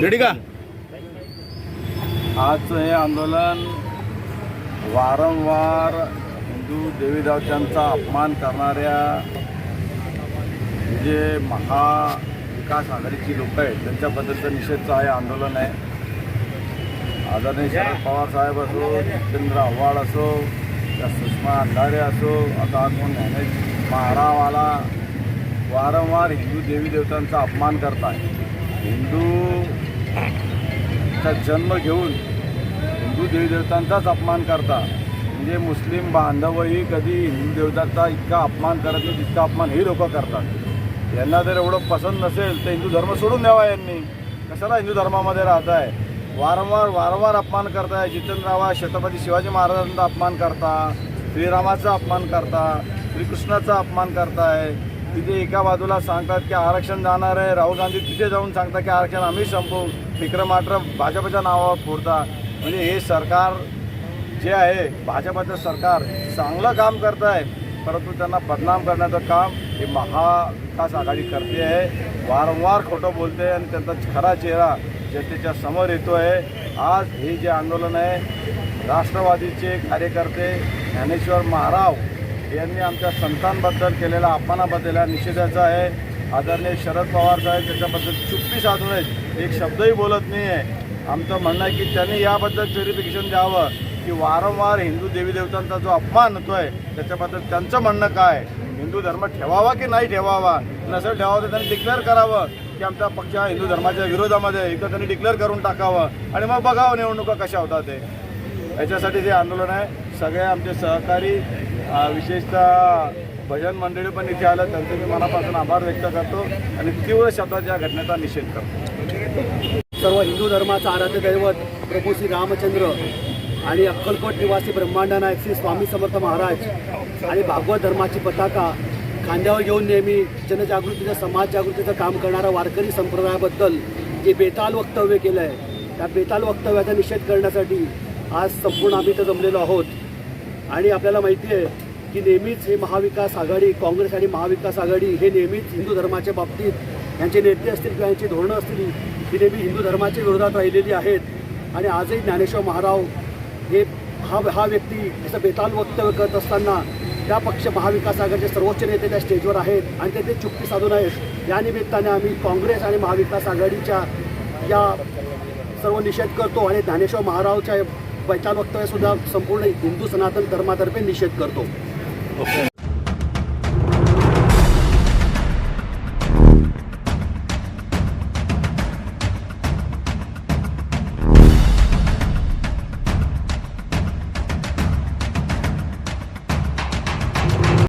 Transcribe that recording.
Ready का? आजचं हे आंदोलन वारंवार हिंदू देवीदेवतांचा अपमान करणाऱ्या जे महाविकास आघाडीची लोक आहेत त्यांच्याबद्दलचं निषेधचं हे आंदोलन आहे. आदरणीय शरद पवार साहेब असो जितेंद्र आव्हाड असो त्या सुषमा अंधारे असो आता आपण ज्ञानेश महारावाला वारंवार हिंदू देवी देवतांचा अपमान करताय. हिंदूचा जन्म घेऊन हिंदू देवी देवतांचाच अपमान करता. म्हणजे मुस्लिम बांधवही कधी हिंदू देवतांचा इतका अपमान करत नाही जितका अपमान हे लोक करतात. यांना जर एवढं पसंत नसेल तर हिंदू धर्म सोडून द्यावा यांनी. कशाला हिंदू धर्मामध्ये राहत आहे वारंवार वारंवार अपमान करताय. जितेंद्र छत्रपती शिवाजी महाराजांचा अपमान करता श्रीरामाचा अपमान करता श्रीकृष्णाचा अपमान करताय. तिथे एका बाजूला सांगतात की आरक्षण जाणार आहे. राहुल गांधी तिथे जाऊन सांगतात की आरक्षण आम्ही संपवू. विक्रम मात्र भाजपच्या नावावर फोडता म्हणजे हे सरकार जे आहे भाजपचं सरकार चांगलं काम करत आहे परंतु त्यांना बदनाम करण्याचं काम हे महाविकास आघाडी करते आहे. वारंवार खोटं बोलते आणि त्यांचा खरा चेहरा जनतेच्या समोर येतो आहे आज हे जे आंदोलन आहे राष्ट्रवादीचे कार्यकर्ते ज्ञानेश्वर महाराव यांनी आमच्या संतांबद्दल केलेल्या अपमानाबद्दल या निषेधाचा आहे. आदरणीय शरद पवार साहेब त्याच्याबद्दल चुप्पी साधून आहेत एक शब्दही बोलत नाही आहे आमचं म्हणणं आहे की त्यांनी याबद्दल क्लेरिफिकेशन द्यावं की वारंवार हिंदू देवी देवतांचा जो अपमान होतो आहे त्याच्याबद्दल त्यांचं म्हणणं काय हिंदू धर्म ठेवावा की नाही ठेवावा? नसेल ठेवावं तर त्यांनी डिक्लेअर करावं. की आमचा पक्ष हिंदू धर्माच्या विरोधामध्ये आहे. इथं त्यांनी डिक्लेअर करून टाकावं. आणि मग बघावं निवडणुका कशा होतात ते. याच्यासाठी जे आंदोलन आहे सगळे आमचे सहकारी विशेषतः भजन मंडळी पण इथे आलं त्यांचे मी मनापासून आभार व्यक्त करतो आणि तीव्र शब्दात या घटनेचा निषेध करतो. सर्व हिंदू धर्माचा आराध्य दैवत प्रभू श्री रामचंद्र आणि अक्कलकोट निवासी ब्रह्मांड नायक श्री स्वामी समर्थ महाराज आणि भागवत धर्माची पताका खांद्यावर घेऊन नेहमी जनजागृतीचं समाज जागृतीचं काम करणारा वारकरी संप्रदायाबद्दल जे बेताल वक्तव्य केलं आहे त्या बेताल वक्तव्याचा निषेध करण्यासाठी आज संपूर्ण आम्ही इथं जमलेलो आहोत. आणि आपल्याला माहिती आहे की नेहमीच हे महाविकास आघाडी काँग्रेस आणि महाविकास आघाडी हे नेहमीच हिंदू धर्माच्या बाबतीत यांचे नेते असतील किंवा यांची धोरणं असतील ही नेहमी हिंदू धर्माच्या विरोधात राहिलेली आहेत. आणि आजही ज्ञानेश्वर महाराव हे हा हा व्यक्ती असं बेताल वक्तव्य करत असताना त्या पक्ष महाविकास आघाडीचे सर्वोच्च नेते त्या स्टेजवर आहेत आणि ते ते चुप्पी साधून आहेत. या निमित्ताने आम्ही काँग्रेस आणि महाविकास आघाडीच्या या सर्व निषेध करतो आणि ज्ञानेश्वर महारावच्या बैताल वक्तव्यसुद्धा संपूर्ण हिंदू सनातन धर्मातर्फे निषेध करतो.